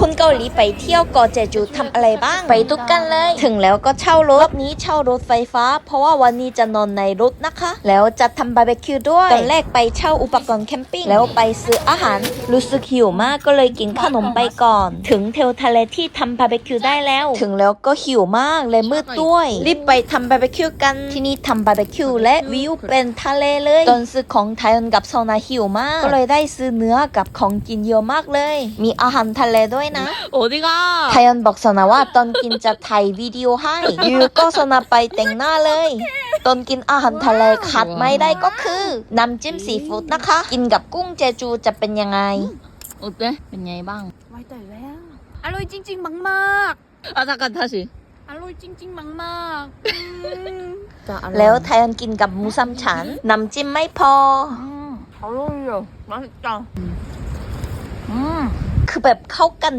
คนเกาหลีไปเที่ยวเกาะเจจูทำอะไรบ้าง ไปทุกกันเลย ถึงแล้วก็เช่ารถรอบนี้เช่ารถไฟฟ้า เพราะว่าวันนี้จะนอนในรถนะคะ แล้วจะทำบาร์บีคิวด้วยตอนแรกไปเช่าอุปกรณ์แคมปิ้งแล้วไปซื้ออาหาร รู้สึกหิวมากก็เลยกินขนมไปก่อน ถึงเทลทะเลที่ทำบาร์บีคิวได้แล้ว ถึงแล้วก็หิวมากเลยมืดด้วย รีบไปทำบาร์บีคิวกันที่นี่ทำบาร์บีคิวและวิวเป็นทะเลเลยตอนซื้อของไทยอนกับโซนาหิวมาก ก็เลยได้ซื้อเนื้อกับของกินเยอะมากเลย มีอาหารทะเลด้วนะ 어디가? ไทยอนบอกโซนาว่าตอนกินจะถ่ายวิดีโอให้ ยูก็โซนาไปแต่งหน้าเลย ตอนกินอาหารทะเลขาดไม่ได้ก็คือ น้ำจิ้มซีฟู้ดนะคะ กินกับกุ้งเจจูจะเป็นยังไง 어때? เป็นไงบ้าง ไว้แต่แล้วอร่อยจริง ๆ มาก 아 잠깐 다시 ๆ อร่อยจริง ๆ มากๆอืม แล้วไทยอนกินกับหมูซัมฉัน น้ำจิ้มไม่พอ 음, 잘 어울려 맛있다 음 คือแบบเข้ากัน